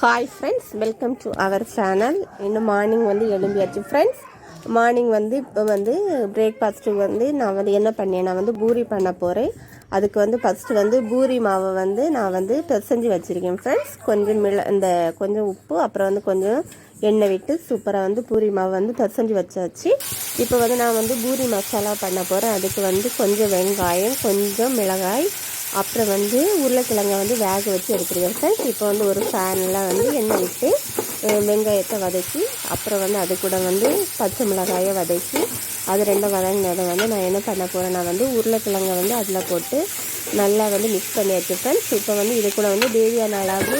Hi friends welcome to our channel இன்னும் morning வந்து எழும்பியாச்சு ஃப்ரெண்ட்ஸ் மார்னிங் வந்து இப்போ வந்து பிரேக்ஃபாஸ்ட்டுக்கு வந்து நான் வந்து என்ன பண்ணேன்? நான் வந்து பூரி பண்ண போகிறேன் அதுக்கு வந்து ஃபஸ்ட்டு வந்து பூரி மாவை வந்து நான் வந்து பிசைஞ்சு வச்சுருக்கேன் ஃப்ரெண்ட்ஸ் கொஞ்சம் மிள இந்த கொஞ்சம் உப்பு அப்புறம் வந்து கொஞ்சம் எண்ணெய் விட்டு சூப்பராக வந்து பூரி மாவு வந்து பிசைஞ்சு வச்சாச்சு. இப்போ வந்து நான் வந்து பூரி மசாலா பண்ண போகிறேன் அதுக்கு வந்து கொஞ்சம் வெங்காயம் கொஞ்சம் மிளகாய் அப்புறம் வந்து உருளைக்கிழங்கை வந்து வேக வச்சு எடுத்துருவேன் ஃப்ரெண்ட்ஸ் இப்போ வந்து ஒரு ஃபேனில் வந்து எண்ணெய் விட்டு வெங்காயத்தை வதக்கி அப்புறம் வந்து அது கூட வந்து பச்சை மிளகாயை வதக்கி அது ரெண்டும் வதங்கினதை வந்து நான் என்ன பண்ண போகிறேன் நான் வந்து உருளைக்கிழங்கை வந்து அதில் போட்டு நல்லா வந்து மிக்ஸ் பண்ணி வச்சுருக்கேன் இப்போ வந்து இது கூட வந்து தேவையான அளவு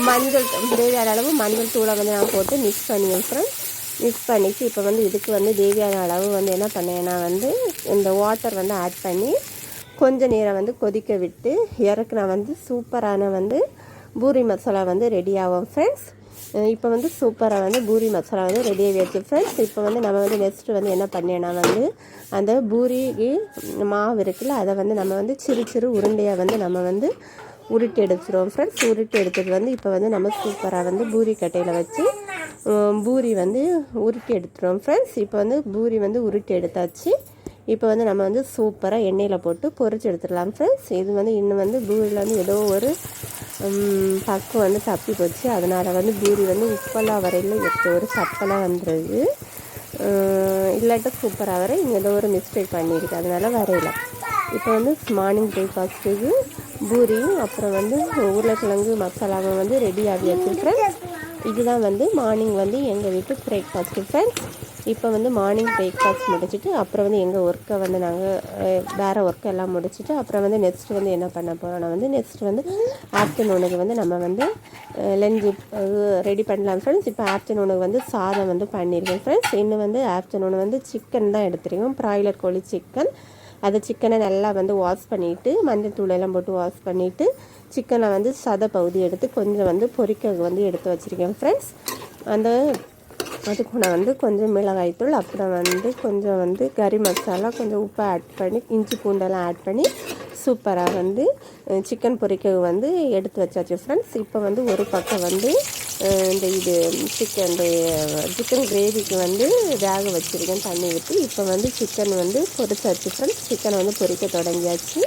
மஞ்சள் தேவையான அளவு மஞ்சள் தூளை வந்து நான் போட்டு மிக்ஸ் பண்ணிடுறேன் ஃப்ரெண்ட்ஸ் மிக்ஸ் பண்ணிவிட்டு இப்போ வந்து இதுக்கு வந்து தேவையான அளவு வந்து என்ன பண்ணேன்னா வந்து இந்த வாட்டர் வந்து ஆட் பண்ணி கொஞ்ச நேரம் வந்து கொதிக்க விட்டு இறக்குனா வந்து சூப்பரான வந்து பூரி மசாலா வந்து ரெடி ஆகும் ஃப்ரெண்ட்ஸ் இப்போ வந்து சூப்பராக வந்து பூரி மசாலா வந்து ரெடி ஆகிடுச்சு ஃப்ரெண்ட்ஸ் இப்போ வந்து நம்ம வந்து நெக்ஸ்ட்டு வந்து என்ன பண்ணேன்னா வந்து அந்த பூரிக்கு மாவு இருக்குல்ல அதை வந்து நம்ம வந்து சிறு சிறு உருண்டையாக வந்து நம்ம வந்து உருட்டி எடுத்துருவோம் ஃப்ரெண்ட்ஸ் உருட்டி எடுத்துகிட்டு வந்து இப்போ வந்து நம்ம சூப்பராக வந்து பூரி கட்டையில் வச்சு பூரி வந்து உருட்டி எடுத்துருவோம் ஃப்ரெண்ட்ஸ் இப்போ வந்து பூரி வந்து உருட்டி எடுத்தாச்சு. இப்போ வந்து நம்ம வந்து சூப்பராக எண்ணெயில் போட்டு பொறிச்சு எடுத்துடலாம் ஃப்ரெண்ட்ஸ் இது வந்து இன்னும் வந்து பூரியில் வந்து ஏதோ ஒரு பக்கம் வந்து தப்பி போச்சு. அதனால் வந்து பூரி வந்து உப்பெல்லாம் வரையில் எப்போ ஒரு சப்பெல்லாம் வந்துடுது. இல்லாட்ட சூப்பராக வர இங்கே ஏதோ ஒரு மிஸ்டேக் பண்ணியிருக்கு அதனால் வரையல. இப்போ வந்து மார்னிங் பிரேக்ஃபாஸ்ட்டுக்கு பூரியும் அப்புறம் வந்து உருளைக்கிழங்கு மசாலாவும் வந்து ரெடி ஆகியாச்சு ஃப்ரெண்ட்ஸ் இதுதான் வந்து மார்னிங் வந்து எங்கள் வீட்டு பிரேக்ஃபாஸ்ட்டு ஃப்ரெண்ட்ஸ் இப்போ வந்து மார்னிங் பிரேக்ஃபாஸ்ட் முடிச்சுட்டு அப்புறம் வந்து எங்கள் ஒர்க்கை வந்து நாங்கள் வேறு ஒர்க் எல்லாம் முடிச்சுட்டு அப்புறம் வந்து நெக்ஸ்ட் வந்து என்ன பண்ண போகிறோம்னா வந்து நெக்ஸ்ட் வந்து ஆஃப்டர்நூனுக்கு வந்து நம்ம வந்து லஞ்சு ரெடி பண்ணலாம் ஃப்ரெண்ட்ஸ் இப்போ ஆஃப்டர்நூனுக்கு வந்து சாதம் வந்து பண்ணியிருக்கேன் ஃப்ரெண்ட்ஸ் இன்னும் வந்து ஆஃப்டர்நூன் வந்து சிக்கன் தான் எடுத்துருக்கோம். ப்ராய்லர் கோழி சிக்கன் அது சிக்கனை நல்லா வந்து வாஷ் பண்ணிவிட்டு மஞ்சள் தூள் எல்லாம் போட்டு வாஷ் பண்ணிவிட்டு சிக்கனை வந்து சத பகுதி எடுத்து கொஞ்சம் வந்து பொரிக்க வந்து எடுத்து வச்சுருக்கேன் ஃப்ரெண்ட்ஸ் அந்த அதுக்கு நான் வந்து கொஞ்சம் மிளகாய்த்தூள் அப்புறம் வந்து கொஞ்சம் வந்து கறி மசாலா கொஞ்சம் உப்பு ஆட் பண்ணி இஞ்சி பூண்டெல்லாம் ஆட் பண்ணி சூப்பராக வந்து சிக்கன் பொரிக்க வந்து எடுத்து வச்சாச்சு ஃப்ரெண்ட்ஸ் இப்போ வந்து ஒரு பக்கம் வந்து இந்த இது சிக்கன் சிக்கன் கிரேவிக்கு வந்து வேக வச்சுருக்கேன் தண்ணி ஊற்றி இப்போ வந்து சிக்கன் வந்து பொரிச்சாச்சு ஃப்ரெண்ட்ஸ் சிக்கனை வந்து பொரிக்க தொடங்கியாச்சு.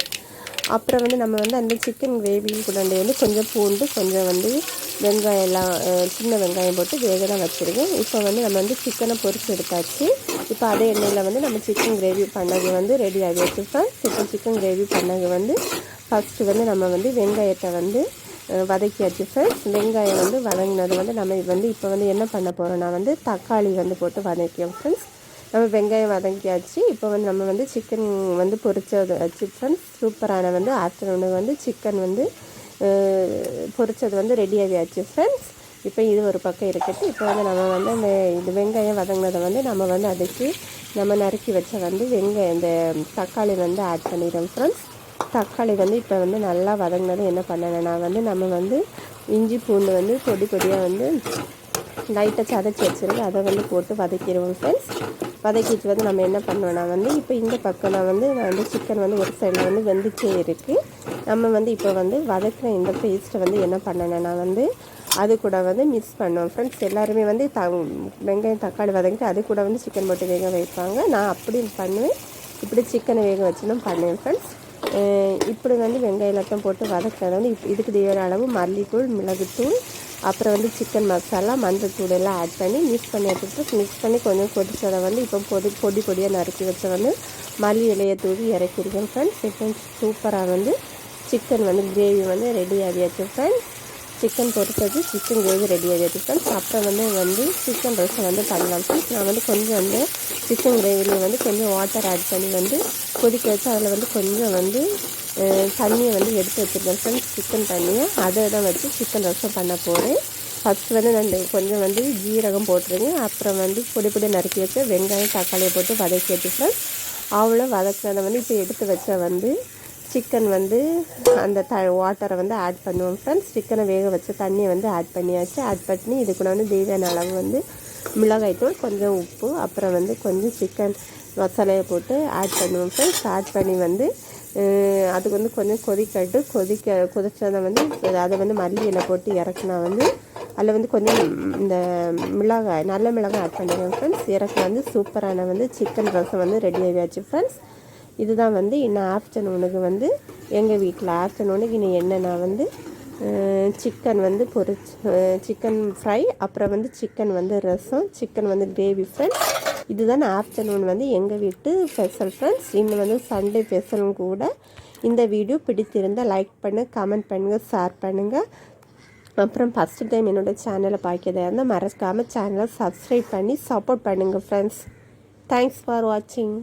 அப்புறம் வந்து நம்ம வந்து அந்த சிக்கன் கிரேவி கூட வந்து கொஞ்சம் பூண்டு கொஞ்சம் வந்து வெங்காயம் எல்லாம் சின்ன வெங்காயம் போட்டு வேக தான் வச்சுருக்கேன். இப்போ வந்து நம்ம வந்து சிக்கனை பொரிச்சு எடுத்தாச்சு. இப்போ அதே எண்ணெயில் வந்து நம்ம சிக்கன் கிரேவி பண்ணது வந்து ரெடி ஆகி வச்சுருக்கோம் இப்போ சிக்கன் கிரேவி பண்ணது வந்து ஃபஸ்ட்டு வந்து நம்ம வந்து வெங்காயத்தை வந்து வதக்கி வதக்கியாச்சு ஃப்ரெண்ட்ஸ் வெங்காயம் வந்து வதங்கினது வந்து நம்ம வந்து இப்போ வந்து என்ன பண்ண போகிறோம்னா வந்து தக்காளி வந்து போட்டு வதக்கியோம் ஃப்ரெண்ட்ஸ் நம்ம வெங்காயம் வதக்கியாச்சு இப்போ வந்து நம்ம வந்து சிக்கன் வந்து பொரிச்சது வச்சு ஃப்ரெண்ட்ஸ் சூப்பரான வந்து ஆஃப்டர்நூனுக்கு வந்து சிக்கன் வந்து பொரிச்சது வந்து ரெடி ஆகியாச்சு ஃப்ரெண்ட்ஸ் இப்போ இது ஒரு பக்கம் இருக்கட்டும் இப்போ வந்து நம்ம வந்து அந்த இது வெங்காயம் வதங்கினதை வந்து நம்ம வந்து அதுக்கு நம்ம நறுக்கி வச்ச வந்து வெங்காயம் இந்த தக்காளி வந்து ஆட் பண்ணிடுறோம் ஃப்ரெண்ட்ஸ் தக்காளி வந்து இப்போ வந்து நல்லா வதங்கினது என்ன பண்ணேன்னா வந்து நம்ம வந்து இஞ்சி பூண்டு வந்து பொடி பொடியாக வந்து லைட்டாக சதைச்சி வச்சுருந்து அதை வந்து போட்டு வதக்கிடுவோம் ஃப்ரெண்ட்ஸ் வதக்கிட்டு வந்து நம்ம என்ன பண்ணுவோன்னா வந்து இப்போ இந்த பக்கம் நான் வந்து நான் வந்து சிக்கன் வந்து ஒரு சைடில் வந்து வெந்துச்சே இருக்குது நம்ம வந்து இப்போ வந்து வதக்கிற இந்த பேஸ்ட்டை வந்து என்ன பண்ணணும்னா வந்து அது கூட வந்து மிக்ஸ் பண்ணுவோம் ஃப்ரெண்ட்ஸ் எல்லாருமே வந்து த வெங்காயம் தக்காளி வதக்கிட்டு அது கூட வந்து சிக்கன் போட்டு வேக வைப்பாங்க. நான் அப்படி பண்ணுவேன். இப்படி சிக்கனை வேக வச்சு தான் பண்ணுவேன் ஃப்ரெண்ட்ஸ் இப்படி வந்து வெங்காயம் எல்லாத்தையும் போட்டு வதக்கிறது வந்து இதுக்கு தேவையான அளவு மல்லித்தூள் மிளகுத்தூள் அப்புறம் வந்து சிக்கன் மசாலா மஞ்சள் தூள் எல்லாம் ஆட் பண்ணி மிக்ஸ் பண்ணி எடுத்துட்டு மிக்ஸ் பண்ணி கொஞ்சம் கொதிச்சதை வந்து இப்போ பொடி பொடி பொடியாக நறுக்கி வச்ச வந்து மல்லி இலையை தூவி இறக்கிருக்கேன் ஃப்ரெண்ட்ஸ் இப்போ சூப்பராக வந்து சிக்கன் வந்து கிரேவி வந்து ரெடி ஆகியாச்சு ஃப்ரெண்ட்ஸ் சிக்கன் பொறுத்தது சிக்கன் கிரேவி ரெடி ஆகிடுச்சு ஃப்ரெண்ட்ஸ் அப்புறம் வந்து வந்து சிக்கன் ரசம் வந்து பண்ணலாம் ஃப்ரெண்ட்ஸ் நான் வந்து கொஞ்சம் வந்து சிக்கன் கிரேவியில் வந்து கொஞ்சம் வாட்டர் ஆட் பண்ணி வந்து கொதிக்க வச்சு அதில் வந்து கொஞ்சம் வந்து தண்ணியை வந்து எடுத்து வச்சுருக்கேன் ஃப்ரெண்ட்ஸ் சிக்கன் தண்ணியை. அதை தான் வச்சு சிக்கன் ரசம் பண்ண போகிறேன் ஃபஸ்ட்டு வந்து நான் கொஞ்சம் வந்து ஜீரகம் போட்டுருங்க. அப்புறம் வந்து பொடி பொடி நறுக்கி வச்சு வெங்காயம் தக்காளியை போட்டு வதக்கி வச்சு ஃப்ரெண்ட்ஸ் அவ்வளோ வதக்கினதை வந்து இப்போ எடுத்து வச்ச வந்து சிக்கன் வந்து அந்த த வாட்டரை வந்து ஆட் பண்ணுவோம் ஃப்ரெண்ட்ஸ் சிக்கனை வேக வச்ச தண்ணியை வந்து ஆட் பண்ணியாச்சு. ஆட் பண்ணி இது கூட வந்து தேவையான அளவு வந்து மிளகாய்த்தூள் கொஞ்சம் உப்பு அப்புறம் வந்து கொஞ்சம் சிக்கன் மசாலையை போட்டு ஆட் பண்ணுவோம் ஃப்ரெண்ட்ஸ் ஆட் பண்ணி வந்து அதுக்கு வந்து கொஞ்சம் கொதிக்கட்டு கொதிக்க கொதிச்சதை வந்து அதை வந்து மல்லி இலை போட்டு இறக்குனா வந்து அதில் வந்து கொஞ்சம் இந்த மிளகாய் நல்ல மிளகாய் ஆட் பண்ணிடுவேன் ஃப்ரெண்ட்ஸ் இறக்குனா வந்து சூப்பரான வந்து சிக்கன் ரசம் வந்து ரெடி ஆகியாச்சு ஃப்ரெண்ட்ஸ் இதுதான் வந்து இன்னும் ஆஃப்டர்நூனுக்கு வந்து எங்கள் வீட்டில் ஆஃப்டர்நூனுக்கு இன்னும் என்னென்னா வந்து சிக்கன் வந்து பொரிச்சு சிக்கன் ஃப்ரை அப்புறம் வந்து சிக்கன் வந்து ரசம் சிக்கன் வந்து கிரேவி ஃப்ரெண்ட்ஸ் இதுதான் ஆஃப்டர்நூன் வந்து எங்கள் வீட்டு ஸ்பெஷல் ஃப்ரெண்ட்ஸ் இன்னும் வந்து சண்டே ஸ்பெஷலும் கூட. இந்த வீடியோ பிடித்திருந்தால் லைக் பண்ணு கமெண்ட் பண்ணுங்கள் ஷேர் பண்ணுங்கள் அப்புறம் ஃபஸ்ட்டு டைம் என்னோடய சேனலை பார்க்கதாக இருந்தால் மறக்காமல் சேனலை சப்ஸ்கிரைப் பண்ணி சப்போர்ட் பண்ணுங்கள் ஃப்ரெண்ட்ஸ் தேங்க்ஸ் ஃபார் வாட்சிங்